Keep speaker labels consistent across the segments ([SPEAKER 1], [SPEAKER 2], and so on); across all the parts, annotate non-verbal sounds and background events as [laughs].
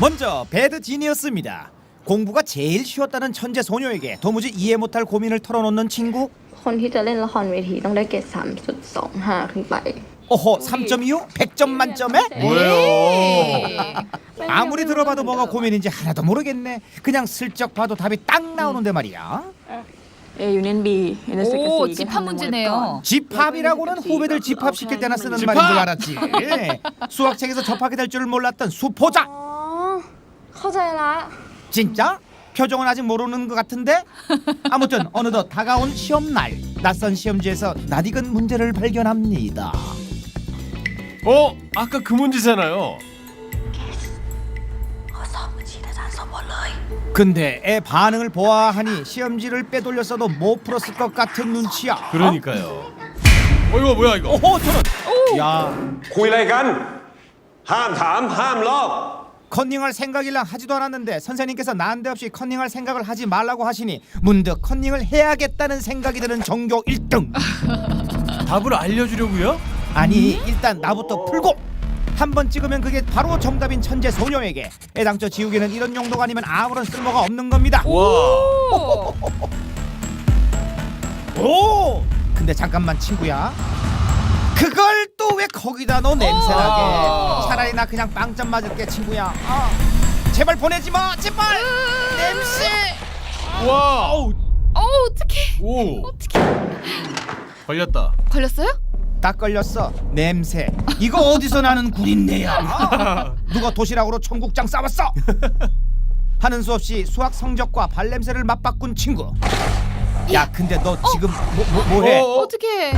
[SPEAKER 1] 먼저 배드 지니어스입니다. 공부가 제일 쉬웠다는 천재 소녀에게 도무지 이해 못할 고민을 털어놓는 친구.
[SPEAKER 2] คนที่จะเล่นละครเวทีต้องได้เกรด3.25 ขึ้นไป
[SPEAKER 1] 어허 3.25? 100점 만점에?
[SPEAKER 3] 뭐예요?
[SPEAKER 1] 아무리 들어봐도 뭐가 고민인지 하나도 모르겠네. 그냥 슬쩍 봐도 답이 딱 나오는데 말이야.
[SPEAKER 4] A 유닛 B 유닛
[SPEAKER 3] 오, 집합 문제네요.
[SPEAKER 1] 집합이라고는 후배들 집합시킬 때나 쓰는 말인 줄 알았지. 수학책에서 접하게 될 줄을 몰랐던 수포자.
[SPEAKER 2] อ๋อ เข้าใจละ
[SPEAKER 1] 진짜? 표정은 아직 모르는 것 같은데? 아무튼 [laughs] 어느덧 다가온 시험 날 낯선 시험지에서 낯익은 문제를 발견합니다.
[SPEAKER 5] 어? 아까 그 문제잖아요.
[SPEAKER 1] 근데 애 반응을 보아하니 시험지를 빼돌렸어도 못 풀었을 것 같은 눈치야.
[SPEAKER 5] 그러니까요. 어 이거 뭐야 이거?
[SPEAKER 1] 오호 저런. 야
[SPEAKER 6] คุยอะไรกัน ห้ามถาม ห้ามลอก
[SPEAKER 1] 컨닝할 생각이랑 하지도 않았는데 선생님께서 난데없이 컨닝할 생각을 하지 말라고 하시니 문득 컨닝을 해야겠다는 생각이 드는 전교 1등. [laughs]
[SPEAKER 5] 답을 알려주려고요?
[SPEAKER 1] 아니 일단 나부터 풀고 한 번 찍으면 그게 바로 정답인 천재 소녀에게 애당초 지우개는 이런 용도가 아니면 아무런 쓸모가 없는 겁니다.
[SPEAKER 5] 와.
[SPEAKER 3] 오.
[SPEAKER 1] 오! 근데 잠깐만 친구야. 그걸 또 왜 거기다 넣어 냄새나게.
[SPEAKER 5] 오!
[SPEAKER 1] 차라리 나 그냥 빵점 맞을게 친구야. 어. 제발 보내지 마. 제발. 냄새.
[SPEAKER 5] 와.
[SPEAKER 1] 어우,
[SPEAKER 3] 어, 어떡해.
[SPEAKER 5] 오. 걸렸다.
[SPEAKER 3] 걸렸어요?
[SPEAKER 1] 딱 걸렸어. 냄새. 이거 어디서 나는 구린내야. [laughs] 누가 도시락으로 청국장 싸왔어? [laughs] 하는 수 없이 수학 성적과 발냄새를 맞바꾼 친구. 야, 근데 너 지금 뭐, 뭐, 뭐해?
[SPEAKER 5] 어?
[SPEAKER 3] 어떡해.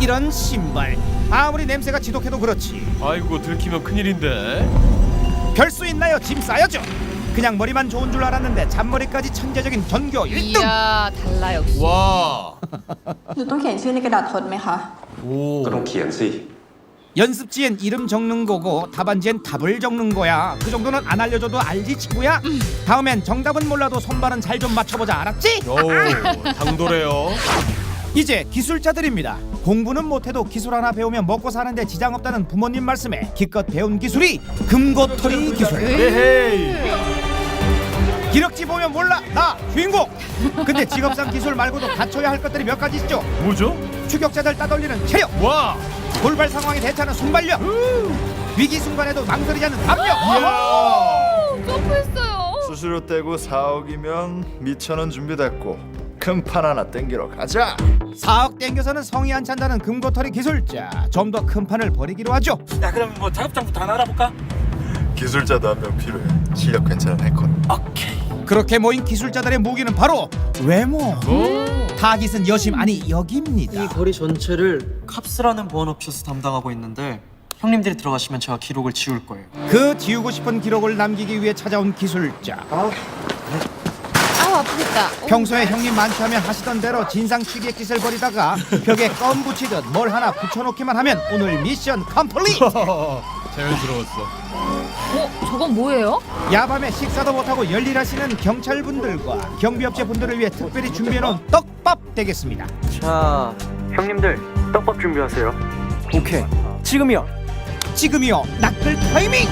[SPEAKER 1] 이런 신발. 아무리 냄새가 지독해도 그렇지.
[SPEAKER 5] 아이고 들키면 큰일인데.
[SPEAKER 1] 별 수 있나요? 짐 싸야죠. 그냥 머리만 좋은 줄 알았는데 잔머리까지 천재적인 전교 1등.
[SPEAKER 3] 이야, 달라 역시.
[SPEAKER 5] 와.
[SPEAKER 4] หนูต้องเขียนชื่อในกระดาษทดไหมคะ
[SPEAKER 5] 오.
[SPEAKER 6] ก็ต้องเขียนสิ
[SPEAKER 1] 연습지엔 이름 적는 거고 답안지엔 답을 적는 거야. 그 정도는 안 알려줘도 알지 친구야. 다음엔 정답은 몰라도 손발은 잘 좀 맞춰보자 알았지?
[SPEAKER 5] 오. 당돌해요. [laughs]
[SPEAKER 1] 이제 기술자들입니다. 공부는 못해도 기술 하나 배우면 먹고 사는데 지장 없다는 부모님 말씀에 기껏 배운 기술이 금고털이 기술.
[SPEAKER 5] 에헤이. [laughs]
[SPEAKER 1] 기럭지 보면 몰라 나 주인공. 근데 직업상 기술 말고도 갖춰야 할 것들이 몇 가지 있죠.
[SPEAKER 5] 뭐죠?
[SPEAKER 1] 추격자들 따돌리는 체력,
[SPEAKER 5] 와.
[SPEAKER 1] 돌발 상황에 대처하는 순발력, 위기 순간에도 망설이지 않는 담력.
[SPEAKER 3] 오, 점프했어요.
[SPEAKER 7] 수수료 떼고 4억이면 미천원 준비됐고 큰 판 하나 땡기러 가자
[SPEAKER 1] 4억 땡겨서는 성이 안 찬다는 금고털이 기술자. 좀 더 큰 판을 벌이기로 하죠.
[SPEAKER 8] 야 그럼 뭐 작업장부터 하나 알아볼까?
[SPEAKER 7] 기술자도 한 명 필요해 실력 괜찮은 해커
[SPEAKER 8] 오케이
[SPEAKER 1] 그렇게 모인 기술자들의 무기는 바로 외모.
[SPEAKER 5] 오.
[SPEAKER 1] 타깃은 여심 아니.
[SPEAKER 9] 이 거리 전체를 캅스라는 보안업체에서 담당하고 있는데 형님들이 들어가시면 제가 기록을 지울 거예요.
[SPEAKER 1] 그 지우고 싶은 기록을 남기기 위해 찾아온 기술자.
[SPEAKER 3] 아프겠다. 오.
[SPEAKER 1] 평소에 형님 많다면 하시던 대로 진상 취객 짓을 벌이다가 벽에 껌 붙이듯 뭘 하나 붙여놓기만 하면 오늘 미션 컴플릿. [laughs]
[SPEAKER 5] 자연스러웠어.
[SPEAKER 3] 어, 저건 뭐예요?
[SPEAKER 1] 야밤에 식사도 못하고 열일하시는 경찰분들과 경비업체 분들을 위해 특별히 준비해놓은 떡밥 되겠습니다.
[SPEAKER 9] 자, 형님들 떡밥 준비하세요. 오케이, 지금이요.
[SPEAKER 1] 지금이요 낚을 타이밍.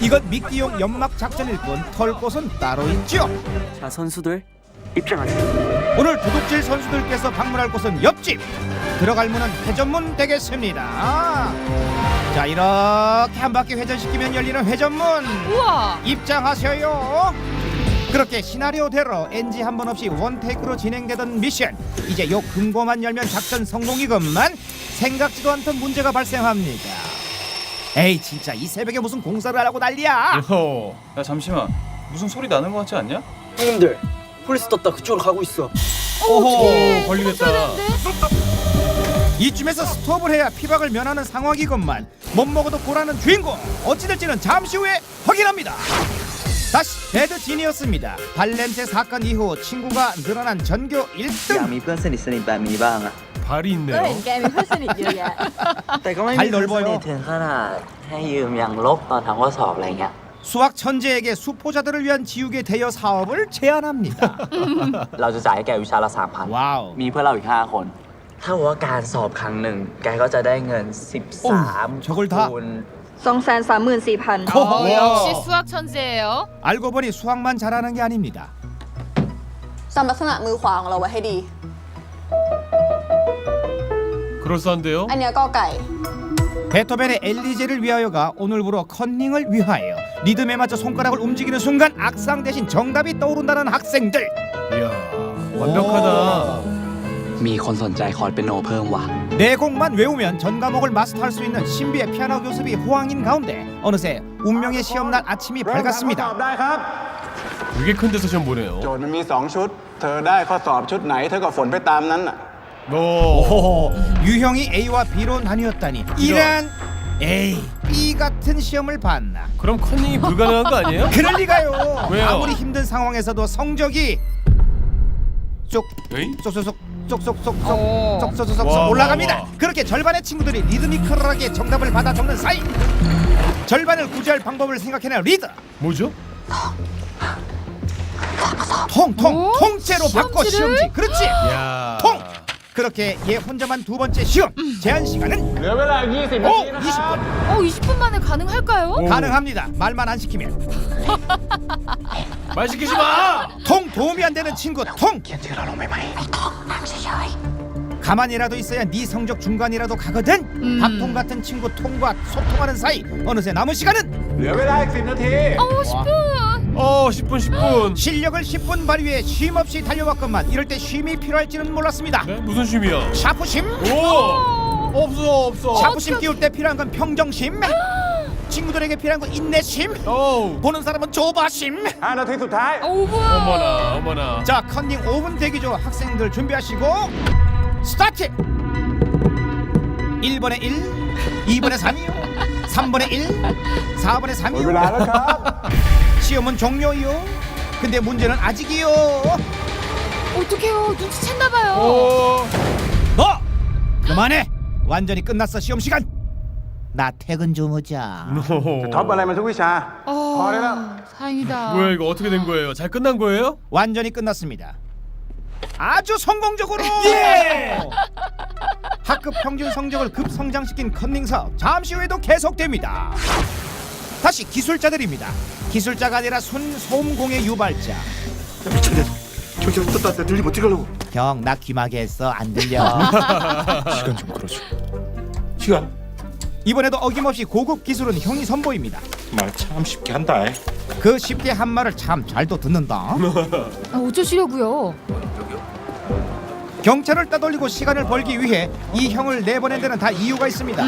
[SPEAKER 1] 이건 미끼용 연막 작전일 뿐털 곳은 따로 있죠.
[SPEAKER 9] 자, 선수들 입장하세요.
[SPEAKER 1] 오늘 도둑질 선수들께서 방문할 곳은 옆집. 들어갈 문은 회전문 되겠습니다. 자 이렇게 한 바퀴 회전시키면 열리는 회전문.
[SPEAKER 3] 우와.
[SPEAKER 1] 입장하셔요. 그렇게 시나리오대로 NG 한 번 없이 원테이크로 진행되던 미션. 이제 요 금고만 열면 작전 성공이건만 생각지도 않던 문제가 발생합니다. 에이 진짜 이 새벽에 무슨 공사를 하라고 난리야.
[SPEAKER 5] 여호.
[SPEAKER 8] 야 잠시만. 무슨 소리 나는 거 같지 않냐?
[SPEAKER 9] 형님들 폴리스 떴다 그쪽으로 가고 있어
[SPEAKER 5] 오호 걸리겠다.
[SPEAKER 1] 이쯤에서 스톱을 해야 피박을 면하는 상황이건만 못 먹어도 고라는 주인공 어찌 될지는 잠시 후에 확인합니다. 다시 배드 진이었습니다. 발렌테 사건 이후 친구가 늘어난 전교 1등.
[SPEAKER 9] Ya mi plan se. ทแบบนี้บ้างอะ
[SPEAKER 5] 발이
[SPEAKER 4] ก็เห็
[SPEAKER 5] 있네요.
[SPEAKER 4] นแกมีเพื่อนสนิทเยอะแยะ
[SPEAKER 9] แต่ก็ไม่
[SPEAKER 1] 발
[SPEAKER 9] มีเพื่อนส
[SPEAKER 1] 넓어요.
[SPEAKER 9] นิทถึงขนาดให้ยืมอย่างลบตอนทำข้อสอบอะไรเงี้ย
[SPEAKER 1] 수학 천재에게 수포자들을 위한 지우개 대여 사업을 제안합니다.
[SPEAKER 9] เราจะจ่ายให้แกวิชาละสามพัน
[SPEAKER 1] 와우.
[SPEAKER 9] มีเพื่อนเราอีกห้าคน ถ้าว่าการสอบครั้งหนึ่ง แกก็จะได้เงิน 13
[SPEAKER 1] โอ้저걸다
[SPEAKER 9] คูณ
[SPEAKER 4] 2 3 4 4 0 0 0
[SPEAKER 1] 어,
[SPEAKER 3] 어, 역시 수학 천재예요.
[SPEAKER 1] 알고 보니 수학만 잘하는 게 아닙니다.
[SPEAKER 4] จำลักษณะมือขวาของเราไว้ให้ดี
[SPEAKER 5] 그럴싸한데요?
[SPEAKER 4] อันเนี้ยก็ไก่
[SPEAKER 1] 베토벤의 엘리제를 위하여가 오늘부로 컨닝을 위하여 리듬에 맞춰 손가락을 움직이는 순간 악상 대신 정답이 떠오른다는 학생들.
[SPEAKER 5] 이야 완벽하다.
[SPEAKER 9] มีคนสนใจคอร์ดเปียโนเพิ่มว่ะ
[SPEAKER 1] 네 곡만 외우면 전 과목을 마스터할 수 있는 신비의 피아노 교습이 호황인 가운데 어느새 운명의 시험날 아침이
[SPEAKER 6] ตอบ
[SPEAKER 1] 밝았습니다.
[SPEAKER 6] ได้ครับ
[SPEAKER 5] 되게 큰 데서 시험 보네요.
[SPEAKER 6] โจทย์มันมี 2 ชุด เธอได้ข้อสอบชุดไหน เธอก็ฝนไปตามนั้นน่ะ
[SPEAKER 5] 오.
[SPEAKER 1] 오, 유형이 A와 B로 나뉘었다니 이런 A, B 같은 시험을 봤나?
[SPEAKER 5] 그럼 컨닝이 불가능한 거 아니에요? [laughs]
[SPEAKER 1] 그럴 리가요.
[SPEAKER 5] 왜요?
[SPEAKER 1] 아무리 힘든 상황에서도 성적이 쪽
[SPEAKER 8] 에이?
[SPEAKER 1] 쏙쏙쏙 쏙쏙쏙쏙
[SPEAKER 3] 오.
[SPEAKER 1] 쏙쏙쏙쏙
[SPEAKER 5] 와,
[SPEAKER 1] 올라갑니다.
[SPEAKER 5] 와, 와.
[SPEAKER 1] 그렇게 절반의 친구들이 리드미컬하게 정답을 받아 적는 사이 절반을 구제할 방법을 생각해낸 리더
[SPEAKER 5] 뭐죠?
[SPEAKER 1] 통통
[SPEAKER 3] 오?
[SPEAKER 1] 통째로 바꿔
[SPEAKER 3] 시험지를?
[SPEAKER 1] 시험지 그렇지
[SPEAKER 5] 야.
[SPEAKER 1] 통 그렇게 얘 혼자만 두 번째 시험 제한 시간은
[SPEAKER 6] เหลือเวลา 20 นา
[SPEAKER 1] 오
[SPEAKER 6] ทีนะครับ
[SPEAKER 1] 20분
[SPEAKER 3] 어, 20분 만에 가능할까요?
[SPEAKER 5] 오.
[SPEAKER 1] 가능합니다 말만 안 시키면 [laughs]
[SPEAKER 5] 말 시키지 마.
[SPEAKER 1] 통 도움이 안 되는 친구 통 가만히라도 있어야 네 성적 중간이라도 가거든
[SPEAKER 3] 음.
[SPEAKER 1] 밥통 같은 친구 통과 소통하는 사이 어느새 남은 시간은
[SPEAKER 6] เหลือเวลาอีก 10 นาที
[SPEAKER 3] 어, 10분.
[SPEAKER 5] 어 10분 10분.
[SPEAKER 1] 실력을 10분 발휘해 쉼 없이 달려왔건만 이럴 때 쉼이 필요할지는 몰랐습니다.
[SPEAKER 5] 네? 무슨 심이야?
[SPEAKER 1] 샤프심,
[SPEAKER 5] 오! 어! 없어 없어.
[SPEAKER 1] 샤프심 끼울 때 필요한 건 평정심, 아! 친구들에게 필요한 건 인내심,
[SPEAKER 5] 어우.
[SPEAKER 1] 보는 사람은 조바심.
[SPEAKER 6] 하나 둘 셋,
[SPEAKER 3] 다. 어,
[SPEAKER 5] 어머나 어머나.
[SPEAKER 1] 자 컨닝 5분 대기죠 학생들 준비하시고 스타트! 1번에 1 2번에 3 3분의 1,
[SPEAKER 6] 4분의
[SPEAKER 1] 3이요. 시험은 종료요. 근데 문제는 아직이요.
[SPEAKER 3] 어떡해요 눈치챘나 봐요
[SPEAKER 1] 너 그만해. 완전히 끝났어 시험 시간. 나 퇴근 좀 하자.
[SPEAKER 3] 아 다행이다
[SPEAKER 5] 뭐야 이거 어떻게 된 거예요? 잘 끝난 거예요?
[SPEAKER 1] 완전히 끝났습니다. 아주 성공적으로. [laughs] 학급 평균 성적을 급성장시킨 컨닝 사업 잠시 후에도 계속됩니다. 다시 기술자들입니다. 기술자가 아니라 순소음공의 유발자.
[SPEAKER 7] 저기 나한테 들리면 어떡하려고.
[SPEAKER 1] 형 나 귀마개 했어. 안 들려. [laughs]
[SPEAKER 7] 시간 좀 끌어줘.
[SPEAKER 6] 시간.
[SPEAKER 1] 이번에도 어김없이 고급 기술은 형이 선보입니다.
[SPEAKER 6] 말 참 쉽게 한다
[SPEAKER 1] 그 쉽게 한 말을 참 잘도 듣는다.
[SPEAKER 3] 아, 어쩌시려고요?
[SPEAKER 1] 경찰을 따돌리고 시간을 벌기 위해 이 형을 내보낸 데는 다 이유가 있습니다.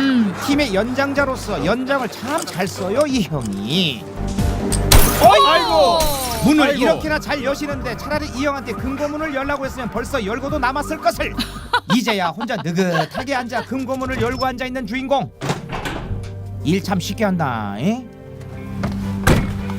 [SPEAKER 1] 팀의 연장자로서 연장을 참 잘 써요 이 형이.
[SPEAKER 5] 아이고.
[SPEAKER 1] 문을
[SPEAKER 5] 아이고.
[SPEAKER 1] 이렇게나 잘 여시는데 차라리 이 형한테 금고문을 열라고 했으면 벌써 열고도 남았을 것을. [laughs] 이제야 혼자 느긋하게 앉아 금고문을 열고 앉아 있는 주인공. 일 참 쉽게 한다. 에?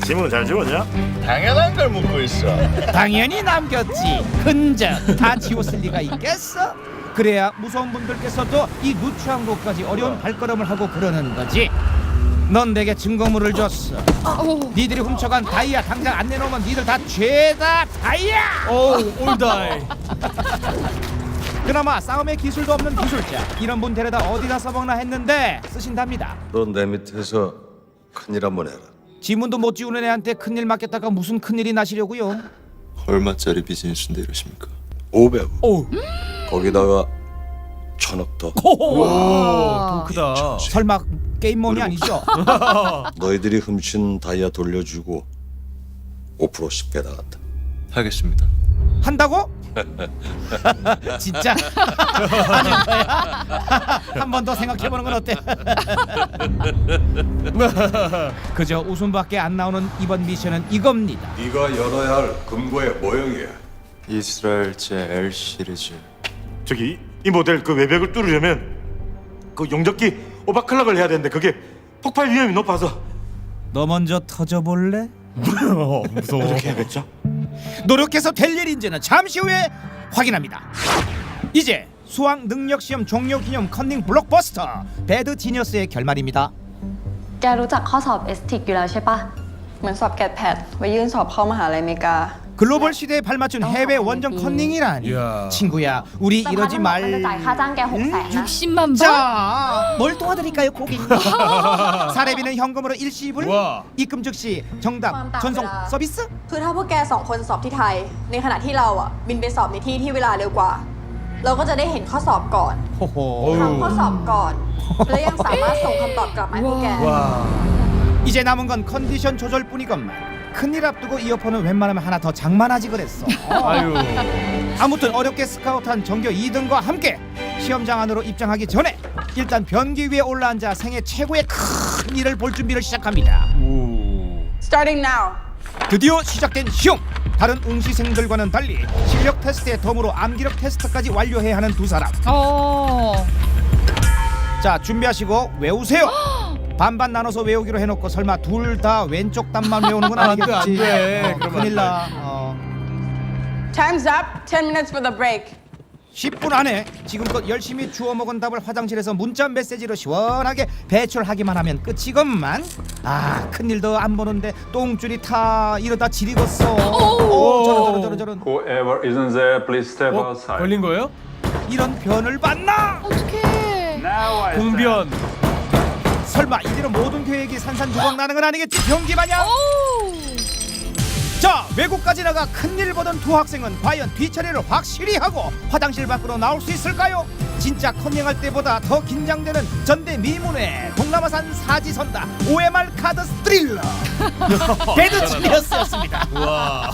[SPEAKER 7] 지문 잘 지웠냐? 당연한 걸 묻고 있어
[SPEAKER 1] 당연히 남겼지. 흔적 다 지웠을 리가 있겠어? 그래야 무서운 분들께서도 이 누추한 곳까지 어려운 발걸음을 하고 그러는 거지. 넌 내게 증거물을 줬어.
[SPEAKER 3] 어,
[SPEAKER 1] 니들이 훔쳐간 다이아 당장 안 내놓으면 니들 다 죄다 다이아.
[SPEAKER 5] 오 올다이.
[SPEAKER 1] 그나마 싸움의 기술도 없는 기술자 이런 분 데려다 어디다 써먹나 했는데 쓰신답니다.
[SPEAKER 10] 넌 내 밑에서 큰일 한번 해라.
[SPEAKER 1] 지문도 못 지우는 애한테 큰일 맡겼다가 무슨 큰일이 나시려고요?
[SPEAKER 10] 얼마짜리 비즈니스인데 이러십니까? 500억.
[SPEAKER 5] 오.
[SPEAKER 10] 거기다가 천억 더.
[SPEAKER 5] 오 크다.
[SPEAKER 1] 설마 게임몬이 아니죠? [laughs]
[SPEAKER 10] 너희들이 훔친 다이아 돌려주고 5%씩 빼나간다. 하겠습니다.
[SPEAKER 1] 한다고? [laughs] 진짜 [laughs] 하는 거야? 한번 더 생각해보는 건 어때? [laughs] 그저 웃음밖에 안 나오는 이번 미션은 이겁니다.
[SPEAKER 10] 네가 열어야 할 금고의 모형이야.
[SPEAKER 7] 이스라엘 제 L 시리즈
[SPEAKER 11] 저기 이 모델 그 외벽을 뚫으려면 그 용접기 오버클럭을 해야 되는데 그게 폭발 위험이 높아서
[SPEAKER 1] 너 먼저 터져볼래?
[SPEAKER 5] 어, 무서워.
[SPEAKER 11] 어떻게 해야겠죠?
[SPEAKER 1] 노력해서 될 일인지는 잠시 후에 확인합니다. 이제 수학 능력 시험 종료 기념 컨닝 블록버스터 배드 지니어스의 결말입니다.
[SPEAKER 2] แกรู้จักข้อสอบเอสติกอยู่แล้วใช่ปะ
[SPEAKER 4] เหมือนสอบแกดแพดไว้ยื่นสอบเข้ามหาลัยอเมริกา
[SPEAKER 1] 글로벌 시대에 발맞춘 해외 원정 컨닝이라니
[SPEAKER 5] 이야.
[SPEAKER 1] 친구야 우리
[SPEAKER 2] แต่
[SPEAKER 1] 이러지
[SPEAKER 2] พันมันบอกมันจะ
[SPEAKER 1] 말
[SPEAKER 2] จ่ายค่าจ้างแกหกแสนนะ
[SPEAKER 3] 60만 번?
[SPEAKER 1] 자, 뭘 도와드릴까요, 고객님? 사례비는 현금으로 일시불,
[SPEAKER 5] 와.
[SPEAKER 1] 입금 즉시 정답, 전송 서비스?
[SPEAKER 4] คือถ้าพวกแกสองคนสอบที่ไทย ในขณะที่เราอ่ะ บินไปสอบในที่ที่เวลาเร็วกว่า เราก็จะได้เห็นข้อสอบก่อน
[SPEAKER 1] 호호.
[SPEAKER 4] ทำข้อสอบก่อน และยังสามารถส่งคำตอบกลับมาให้พวกแก
[SPEAKER 5] 와.
[SPEAKER 1] 이제 남은 건 컨디션 조절뿐이건만. 큰일 앞두고 이어폰은 웬만하면 하나 더 장만하지 그랬어. [laughs]
[SPEAKER 5] 아유.
[SPEAKER 1] 아무튼 어렵게 스카우트한 전교 2등과 함께 시험장 안으로 입장하기 전에 일단 변기 위에 올라앉아 생애 최고의 큰 일을 볼 준비를 시작합니다.
[SPEAKER 5] 오.
[SPEAKER 4] Starting now
[SPEAKER 1] 드디어 시작된 시험. 다른 응시생들과는 달리 실력 테스트에 덤으로 암기력 테스트까지 완료해야 하는 두 사람.
[SPEAKER 3] 어.
[SPEAKER 1] 자 준비하시고 외우세요. [gasps] 반반 나눠서 외우기로 해놓고 설마 둘 다 왼쪽 답만 외우는 건
[SPEAKER 5] 안 돼,
[SPEAKER 1] 아니겠지?
[SPEAKER 5] 안 돼.
[SPEAKER 1] 어,
[SPEAKER 5] 그러면
[SPEAKER 1] 큰일
[SPEAKER 5] 안
[SPEAKER 1] 나. 어.
[SPEAKER 4] Time's up 10 minutes for the break
[SPEAKER 1] 10분 안에 지금껏 열심히 주워 먹은 답을 화장실에서 문자 메시지로 시원하게 배출하기만 하면 끝이건만 아 큰일도 안 보는데 똥줄이 타 이러다 지리겠어 오, 저런 저런 저런 저런
[SPEAKER 6] Whoever isn't there, please step
[SPEAKER 5] 어? 걸린 거예요?
[SPEAKER 1] 이런 변을 봤나?
[SPEAKER 3] 어떡해.
[SPEAKER 6] Now I
[SPEAKER 5] 공변.
[SPEAKER 1] 설마 이대로 모든 계획이 산산조각 나는 건 아니겠지 변기 마냥?
[SPEAKER 3] 오.
[SPEAKER 1] 자 외국까지 나가 큰일 보던 두 학생은 과연 뒤처리를 확실히 하고 화장실 밖으로 나올 수 있을까요? 진짜 컨닝할 때보다 더 긴장되는 전대 미문의 동남아산 사지선다 OMR 카드 스트릴러 [laughs] 배드치리어스였습니다
[SPEAKER 5] 와.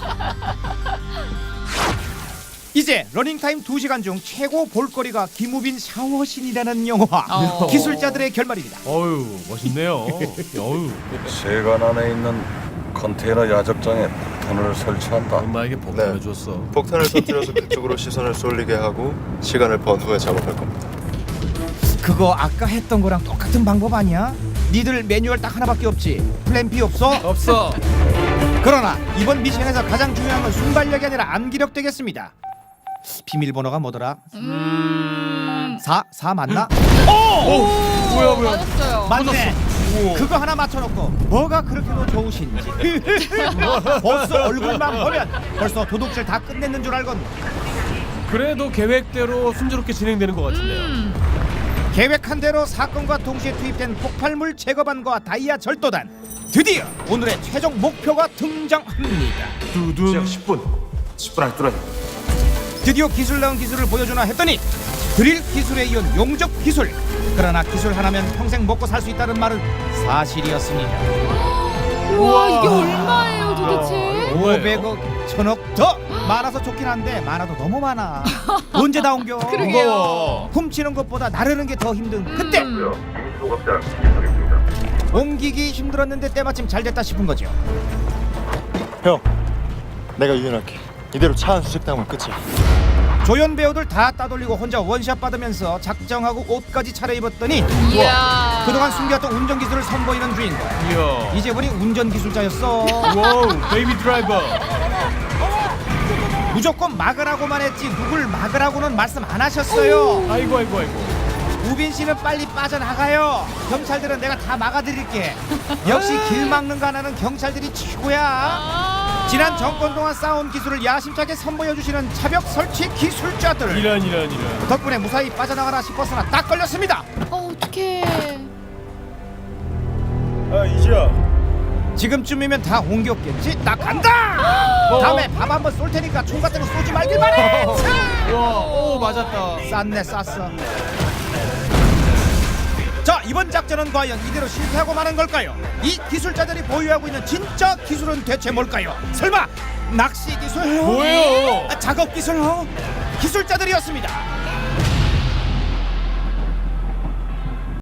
[SPEAKER 1] 이제 러닝타임 2시간 중 최고 볼거리가 김우빈 샤워신이라는 영화
[SPEAKER 3] 어.
[SPEAKER 1] 기술자들의 결말입니다
[SPEAKER 5] 어유 멋있네요. [laughs] 어유.
[SPEAKER 10] 세관 안에 있는 컨테이너 야적장에 폭탄을 설치한다.
[SPEAKER 5] 엄마에게 복권을 줬어.
[SPEAKER 7] 폭탄을 터뜨려서 그쪽으로 시선을 쏠리게 하고 시간을 번 후에 작업할 겁니다.
[SPEAKER 1] 그거 아까 했던 거랑 똑같은 방법 아니야? 니들 매뉴얼 딱 하나밖에 없지 플랜 B 없어?
[SPEAKER 5] 없어.
[SPEAKER 1] 그러나 이번 미션에서 가장 중요한 건 순발력이 아니라 암기력 되겠습니다. 비밀번호가 뭐더라?
[SPEAKER 3] 음.
[SPEAKER 1] 4? 4 맞나?
[SPEAKER 5] 오. 뭐야 뭐야.
[SPEAKER 3] 맞았어요.
[SPEAKER 1] 맞네. 그거 하나 맞춰놓고 뭐가 그렇게도 좋으신지 [laughs] 벌써 얼굴만 보면 벌써 도둑질 다 끝냈는 줄 알건
[SPEAKER 5] 그래도 계획대로 순조롭게 진행되는 것 같은데요.
[SPEAKER 3] 음.
[SPEAKER 1] 계획한 대로 사건과 동시에 투입된 폭발물 제거반과 다이아 절도단 드디어 오늘의 최종 목표가 등장합니다.
[SPEAKER 5] 두둔.
[SPEAKER 11] 10분 10분 안에 뚫어야 돼
[SPEAKER 1] 드디어 기술 나온 기술을 보여주나 했더니 드릴 기술에 이은 용접 기술 그러나 기술 하나면 평생 먹고 살 수 있다는 말은 사실이었습니다
[SPEAKER 3] 우와 이게 얼마예요 도대체?
[SPEAKER 5] 뭐예요?
[SPEAKER 1] 500억 천억 더 많아서 좋긴 한데 많아도 너무 많아 [laughs] 언제 다 옮겨
[SPEAKER 3] 그러게요.
[SPEAKER 1] 훔치는 것보다 나르는 게 더 힘든 그때
[SPEAKER 3] 음.
[SPEAKER 1] 옮기기 힘들었는데 때마침 잘 됐다 싶은 거죠
[SPEAKER 7] 형, 내가 유인할게. 이대로 차한 수색 당하면 끝이야.
[SPEAKER 1] 조연 배우들 다 따돌리고 혼자 원샷 받으면서 작정하고 옷까지 차려입었더니
[SPEAKER 3] 이야.
[SPEAKER 1] 그동안 숨겨왔던 운전 기술을 선보이는 주인공
[SPEAKER 5] 이야.
[SPEAKER 1] 이제 보니 운전 기술자였어
[SPEAKER 5] 와우 베이비 드라이버.
[SPEAKER 1] 무조건 막으라고만 했지 누굴 막으라고는 말씀 안 하셨어요
[SPEAKER 5] 아이고 아이고 아이고.
[SPEAKER 1] 우빈 씨는 빨리 빠져나가요 경찰들은 내가 다 막아드릴게 역시 길 막는 거 하나는 경찰들이 최고야
[SPEAKER 3] 아.
[SPEAKER 1] 지난 정권 동안 쌓아온 기술을 야심차게 선보여주시는 차벽 설치 기술자들.
[SPEAKER 5] 이런 이런 이런.
[SPEAKER 1] 덕분에 무사히 빠져나가나 싶었으나 딱 걸렸습니다.
[SPEAKER 3] 어 어떡해.
[SPEAKER 7] 아, 이지야.
[SPEAKER 1] 지금쯤이면 다 옮겼겠지? 나 간다! 다음에 밥 한번 쏠 테니까 총 같은 거 쏘지 말길 바래!
[SPEAKER 5] 와, 오 맞았다.
[SPEAKER 1] 쌌네 쌌어. 자 이번 작전은 과연 이대로 실패하고 마는 걸까요? 이 기술자들이 보유하고 있는 진짜 기술은 대체 뭘까요? 설마 낚시 기술?
[SPEAKER 5] 뭐예요?
[SPEAKER 1] 아, 작업 기술? 기술자들이었습니다